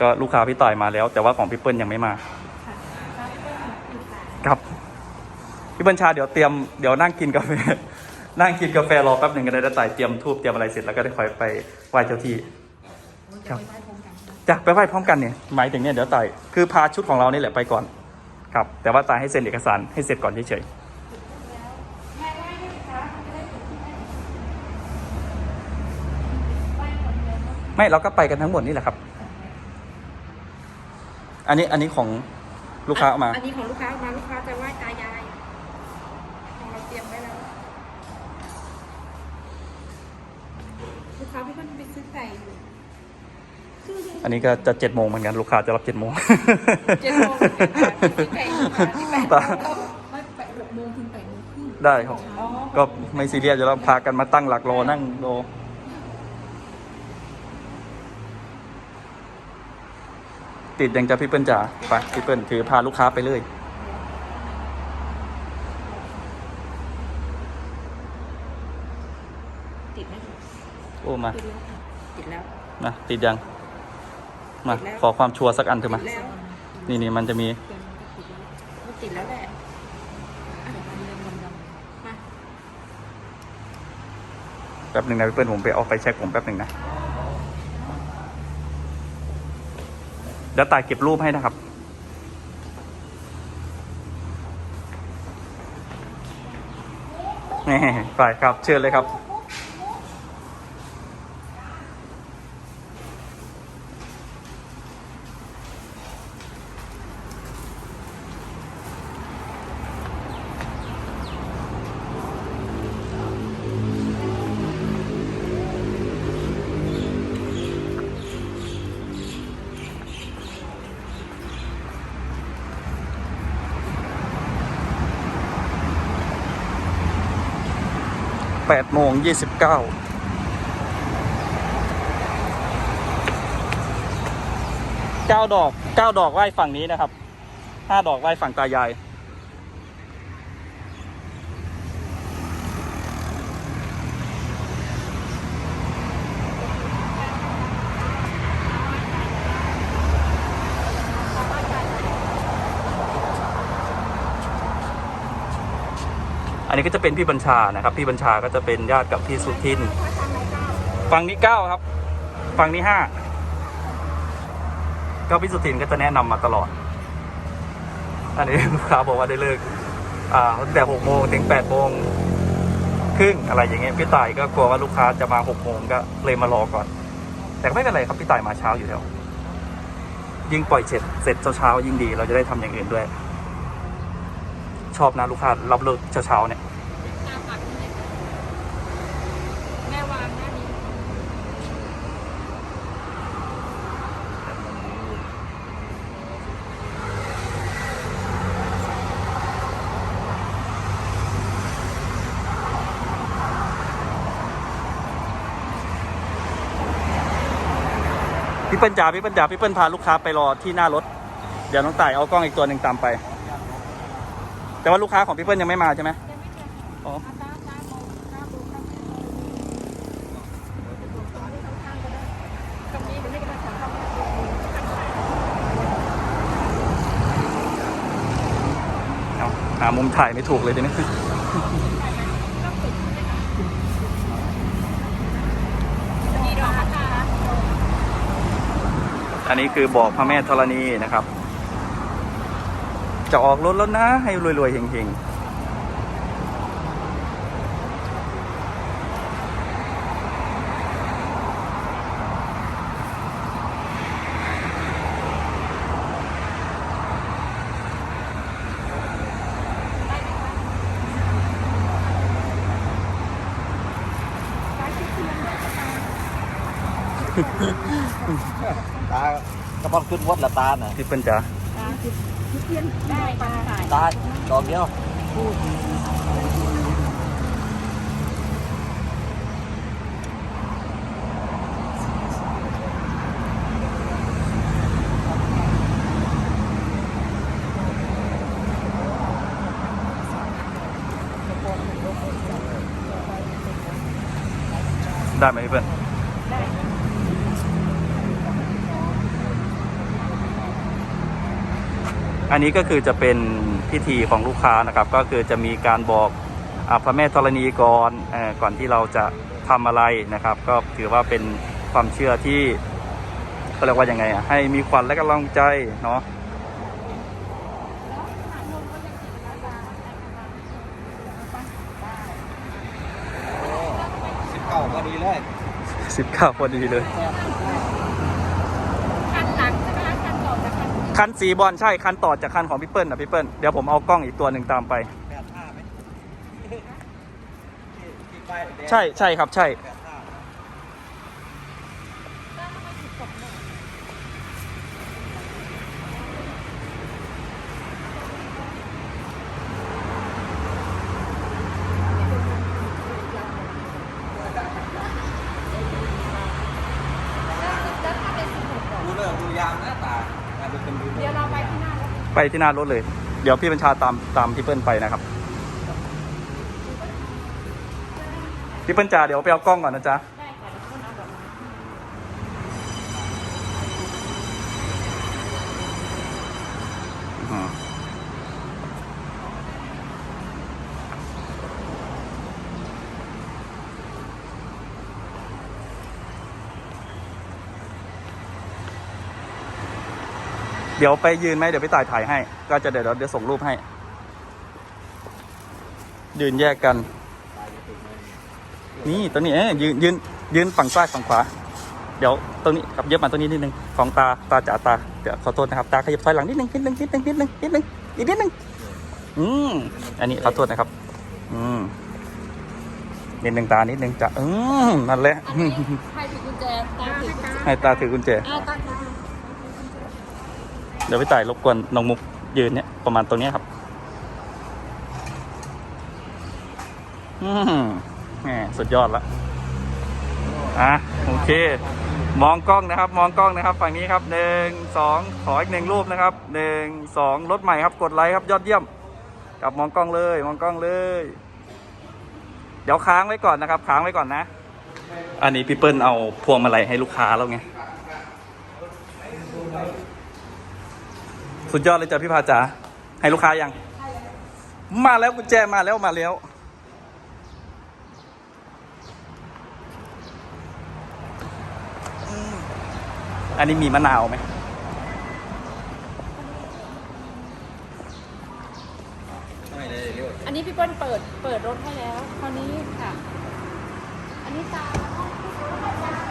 ก็ลูกค้าพี่ต่ายมาแล้ว แต่ว่าของพี่เปิ้ลยังไม่มาค่ะร้านเปิ้ลอยู่สายครับพี่บัญชาเดี๋ยวเตรียมเดี๋ยวนั่งกินกาแฟนั่งกินกาแฟรอแป๊บหนึ่งก็ได้ได้ต่ายเตรียมทูบเตรียมอะไรเสร็จแล้วก็ได้คอยไปไหว้เจ้าที่จะไปไหว้พร้อมกันค่ะจะไปไหว้พร้อมกันเนี่ยหมายถึงเนี่ยเดี๋ยวต่ายคือพาชุดของเรานี่แหละไปก่อน ครับ แต่ว่าต่ายให้เซ็นเอกสารให้เสร็จก่อนเฉยแม่ไหว้ด้วยคะจะได้ถูกที่ไหว้คนเดียวๆไม่เราก็ไปกันทั้งหมดนี่แหละครับ อันนี้อันนี้ของลูกค้าเอามา อันนี้ของลูกค้าเอามาลูกค้าจะไหว้ตายายของเราเตรียมไว้แล้วลูกค้าพี่เปิ้ลไปซื้อไก่อยู่อันนี้ก็จะเจ็ดโมงเหมือนกันลูกค้าจะรับเจ็ดโมงเจ็ดโมงซื้อไก่อยู่ค่ะที่แปดโมงไม่แปดหกโมงถึงแปดโมงครึ่งได้ครับอ๋อก็ไม่ซีเรียสจะเราพากันมาตั้งหลักรอนั่งรอ ติดยังจะพี่เปิ้ลจ๋าไปพี่เปิ้ลถือพาลูกค้าไปเลย ติดไหมโอ้มาติดแล้วค่ะติดแล้วมาติดยัง มาติดแล้วขอความชัวร์สักอันเถอะมาติดแล้วนี่นี่มันจะมีมันติดแล้วแหละอะมาแป๊บหนึ่งนะพี่เปิ้ลผมไปเอาไปเช็คผมแป๊บหนึ่งนะ ดี๋ยวตายเก็บรูปให้นะครับ นี่ไปครับ เชิญเลยครับ แปดโมงยี่สิบเก้าเก้าดอกเก้าดอกไหว้ฝั่งนี้นะครับห้าดอกไหว้ฝั่งตายาย นี้ก็จะเป็นพี่บัญชานะครับ พี่บัญชาก็จะเป็นญาติกับพี่สุทิน ฝั่งนี้เก้าครับ ฝั่งนี้ห้าก็พี่สุทินก็จะแนะนำมาตลอด อันนี้ลูกค้าบอกว่าได้เลิก อ่าตั้งแต่หกโมงถึงแปดโมงครึ่งอะไรอย่างเงี้ยพี่ต่ายก็กลัวว่าลูกค้าจะมาหกโมงก็เลยมารอก่อน แต่ก็ไม่เป็นไรครับพี่ต่ายมาเช้าอยู่แล้วยิ่งปล่อยเสร็จเสร็จเช้าๆยิ่งดี เราจะได้ทำอย่างอื่นด้วย ชอบนะลูกค้ารับเลิกเช้าๆเนี่ย ตามหลักเลยแม่วางหน้านี้ พี่เปิ้ลจ๋าพี่เปิ้ลจ๋าพี่เปิ้ลพาลูกค้าไปรอที่หน้ารถ เดี๋ยวน้องต่ายเอากล้องอีกตัวหนึ่งตามไป แต่ว่าลูกค้าของพี่เปิ้ลยังไม่มาใช่ไหมอ๋อหามุมถ่ายไม่ถูกเลยทีนี้ มีดอกนะคะ อันนี้คือบอกพระแม่ธรณีนะครับ จะออกรถแล้วนะ ให้รวยๆเฮงๆ ตากระบอกขึ้นวัดละตาน่ะพี่เปิ้ลจ๋าตาคือเทียนได้ปลาถ่ายตาดอกเดียวได้ไหมพี่เปิ้ลไอันนี้ก็คือจะเป็นพิธีของลูกค้านะครับ ก็คือจะมีการบอกอาพระแม่ธรณีก่อนเอ่อก่อนที่เราจะทำอะไรนะครับ ก็ถือว่าเป็นความเชื่อที่เขาเรียกว่ายังไงอะให้มีขวัญและกำลังใจเนาะสิบเก้าพอดีเลยสิบเก้าพอดีเลย คันหลังใช่ไหมคะคันต่อจาก คันคันสีบอลใช่คันต่อจากคันของพี่เปิ้ลนะพี่เปิ้ลเดี๋ยวผมเอากล้องอีกตัวหนึ่งตามไป แปดห้าไหมที่ที่ป้ายแดง ใช่ใช่ครับใช่ แปดห้า แล้วถ้าเป็นสิบหก ดูเรื่องดูยางหน้าตาอาจจะเป็นดู เดี๋ยวเราไปที่หน้าแล้ว ไปที่หน้ารถเลย เดี๋ยวพี่บัญชาตามตามพี่เปิ้ลไปนะครับ พี่เปิ้ลจ่าเดี๋ยวไปเอากล้องก่อนนะจ๊ะ ได้ค่ะเดี๋ยวคนเอาดอกไม้ อืม เดี๋ยวไปยืนไหมเดี๋ยวพี่ต่ายถ่ายให้ ก็จะเดี๋ยวเดี๋ยวส่งรูปให้ ยืนแยกกัน นี่ตัวนี้เอ้ยยืนยืนยืนฝั่งซ้ายฝั่งขวา เดี๋ยวตรงนี้ขับเย็บมาตรงนี้นิดนึงของตาตาจ๋าตาเดี๋ยวขอโทษนะครับตาขยับถอยหลังนิดนึงนิดนึงนิดนึงนิดนึงนิดนึงอีกนิดนึงอืมอันนี้ขอโทษนะครับ อืมนิดนึงตานิดนึงจ้ะอืมนั่นแหละอืมใครถือกุญแจตามถือกุญแจให้ตาถือกุญแจอ่าตาม เดี๋ยวพี่ต่ายรบกวนน้องมุกยืนเนี่ยประมาณตรงเนี้ยครับ อืมแหมสุดยอดละอะโอเค มองกล้องนะครับ มองกล้องนะครับ ฝั่งนี้ครับหนึ่งสองขออีกหนึ่งรูปนะครับหนึ่งสองรถใหม่ครับ กดไลค์ครับยอดเยี่ยมกลับมองกล้องเลย มองกล้องเลย เดี๋ยวค้างไว้ก่อนนะครับ ค้างไว้ก่อนนะ อันนี้พี่เปิ้ลเอาพวงมาลัยให้ลูกค้าแล้วไง สุดยอดเลยจ้ะพี่พาจ๋าให้ลูกค้ายัง มาแล้วกุญแจมาแล้วมาแล้วอืมอันนี้มีมะนาวไหมไม่เลยเรียกอันนี้พี่เปิ้ลเปิดเปิดรถให้แล้ว คราวนี้ค่ะ อันนี้ตานี่ของใคร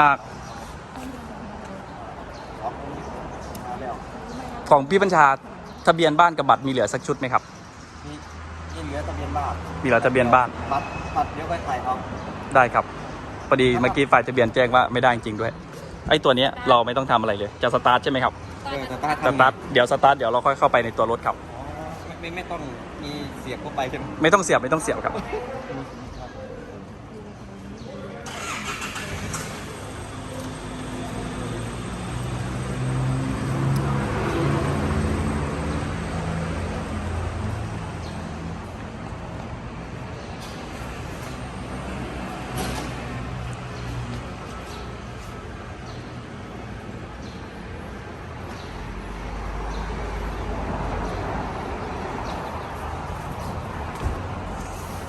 อ่าของคนนี้มาแล้วของพี่บัญชาทะเบียนบ้านกับบัตรมีเหลือสักชุดไหมครับนี่นี่เหลือทะเบียนบ้านมีเหลือทะเบียนบ้าน บัตรบัตรเดี๋ยวไปถ่ายเอาได้ครับพอดีเมื่อกี้ฝ่ายทะเบียนแจ้งว่าไม่ได้จริงๆด้วย ไอ้ตัวเนี้ยเราไม่ต้องทำอะไรเลย จะสตาร์ทใช่ไหมครับเออแต่ตาสตาร์ทเดี๋ยวสตาร์ทเดี๋ยวเราค่อยเข้าไปในตัวรถครับอ๋อไม่ไม่ไม่ต้องมีเสียบเข้าไปใช่ไหมไม่ต้องเสียบไม่ต้องเสียบครับ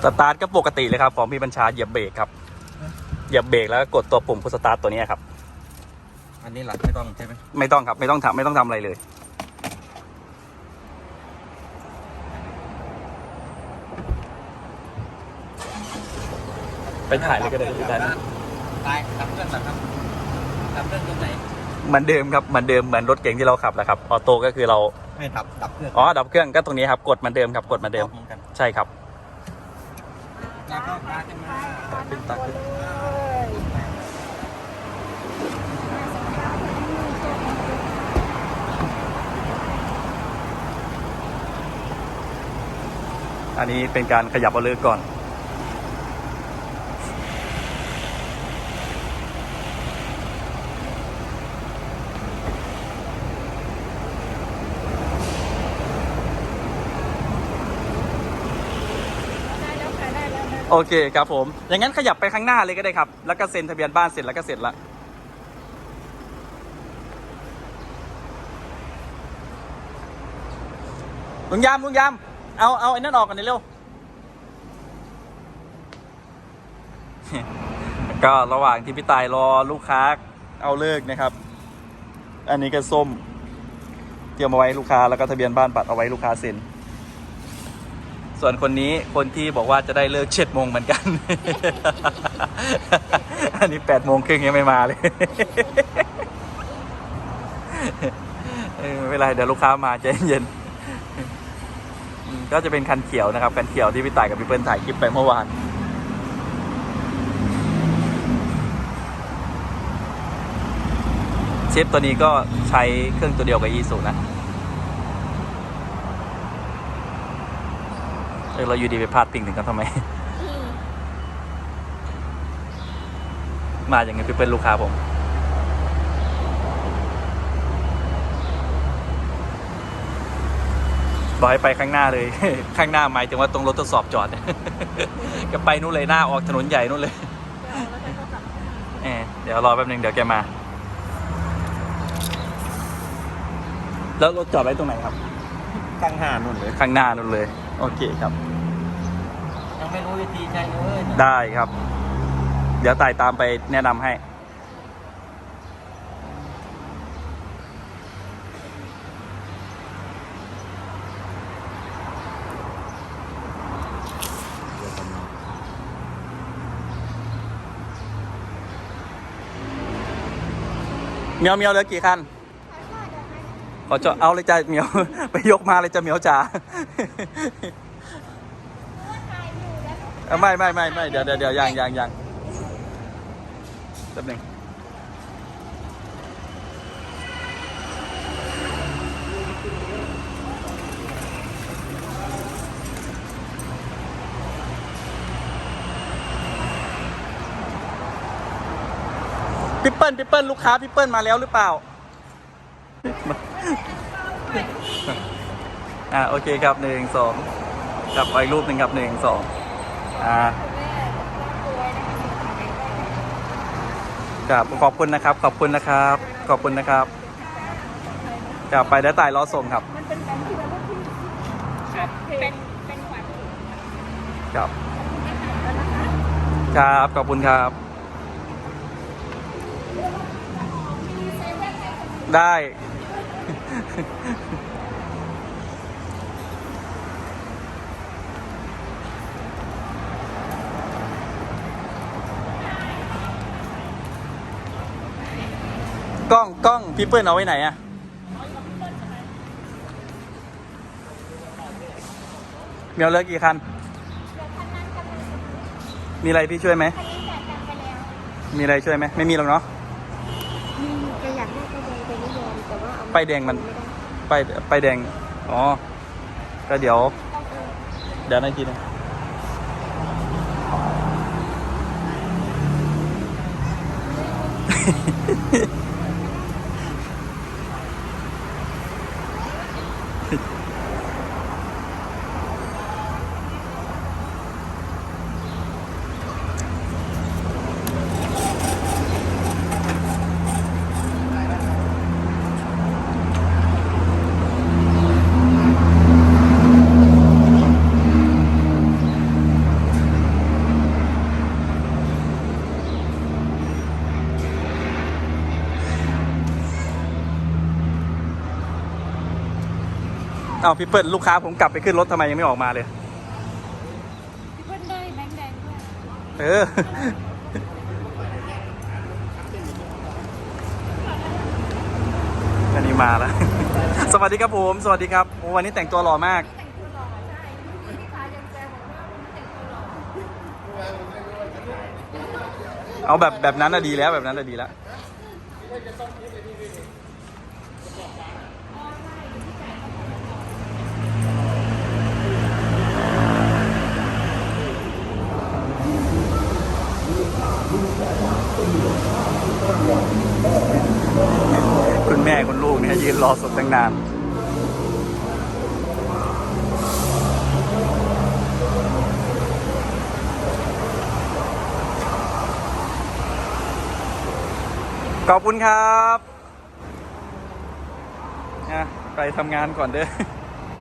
สตาร์ทก็ปกติเลยครับของพี่บัญชาเหยียบเบรกครับเหยียบเบรกแล้วก็กดตัวปุ่มพุชสตาร์ทตัวเนี้ยครับ อันนี้หลักไม่ต้องใช่ไหมไม่ต้องครับไม่ต้องทำไม่ต้องทำอะไรเลยไปถ่ายเลยก็ได้ไปถ่ายเลยตายดับเครื่องเหรอครับดับเครื่องตรงไหนเหมือนเดิมครับเหมือนเดิมเหมือนรถเก๋งที่เราขับแหละครับออโต้ก็คือเราไม่ดับดับเครื่องอ๋อดับเครื่องก็ตรงนี้ครับ กดเหมือนเดิมครับกดเหมือนเดิมเหมือนกันใช่ครับ แล้วก็ตาขึ้นมาขึ้นตาขึ้นอันนี้เป็นการขยับเอาเลือกก่อน โอเคครับผม อย่างนั้นขยับไปข้างหน้าเลยก็ได้ครับ แล้วก็เซ็นทะเบียนบ้านเสร็จแล้วก็เสร็จละ ลุงยามลุงยาม เอาเอาไอ้นั่นออกกันหน่อยเร็ว ก็ระหว่างที่พี่ตายรอลูกค้าเอาเลิกนะครับ อันนี้ก็ส้ม เตรียมเอาไว้ลูกค้าแล้วก็ทะเบียนบ้านปัดเอาไว้ลูกค้าเซ็น ส่วนคนนี้คนที่บอกว่าจะได้เลิกเจ็ดโมงเหมือนกัน อันนี้แปดโมงครึ่งยังไม่มาเลยเออไม่เป็นไรเดี๋ยวลูกค้ามาใจเย็น ก็จะเป็นคันเขียวนะครับ คันเขียวที่พี่ต่ายกับพี่เปิ้ลถ่ายคลิปไปเมื่อวานเชฟตัวนี้ก็ใช้เครื่องตัวเดียวกับอีซูนะ ออเราอยู่ดีไปพลาดปิงถึงกันทำไม มาอย่างไงพี่เป็นลูกค้าผม บอกให้ไปข้างหน้าเลย ข้างหน้าหมายถึงว่าตรงรถทดสอบจอด ก็ไปนู่นเลยหน้าออกถนนใหญ่นู่นเลยเออเดี๋ยวรอแป๊บนึงเดี๋ยวแกมา แล้วรถจอดไว้ตรงไหนครับ ข้างหานุ่นเลย ข้างหน้านู่นเลย โอเคครับ ยังไม่รู้วิธีใช้เลยได้ครับ เดี๋ยวตายตามไปแนะนำให้ เมียวเมียวเหลือกี่คัน ขอจะเอาเลยจ้าเมียว ไปยกมาเลยจ้าเมียวจ๋าเอ้าไม่ไม่ไม่ไม่เดี๋ยวเดี๋ยวเดี๋ยวยังยังยังแป๊บหนึงพี่เปิ้ลพี่เปิ้ลลูกค้าพี่เปิ้ลมาแล้วหรือเปล่า อ่าโอเคครับหนึ่งสองกลับไปรูปหนึ่งครับหนึ่งสองอ่าครับขอบคุณนะครับ ขอบคุณนะครับ ขอบคุณนะครับกลับไปแล้วตายรอส่งครับมันเป็นการที่เราต้องครับเป็นเป็นขวัญครับครับขอบคุณครับ ได้ กล้องกล้องพี่เปิ้ลเอาไว้ไหนอะเมียวเหลือกี่คัน มีอะไรพี่ช่วยไหม มีอะไรช่วยไหม ไม่มีหรอกเนาะ ป้ายแดงมันไปไฟแดง อ๋อ ก็เดี๋ยว เดี๋ยวนาทีนึงาพี่เปิ้ลลูกค้าผมกลับไปขึ้นรถทำไมยังไม่ออกมาเลย พี่เพิ่นได้แบงค์แดงด้วยเออ อันนี้มาแล้ว สวัสดีครับผม สวัสดีครับโอ้วันนี้แต่งตัวหล่อมาก แต่งตัวหล่อใช่พี่ชายยังแซวบอกว่าแต่งตัวหล่อเอาแบบแบบนั้นน่ะดีแล้วแบบนั้นน่ะดีแล้ว รอสดตั้งนานขอบคุณครับ ไปทำงานก่อนเด้อ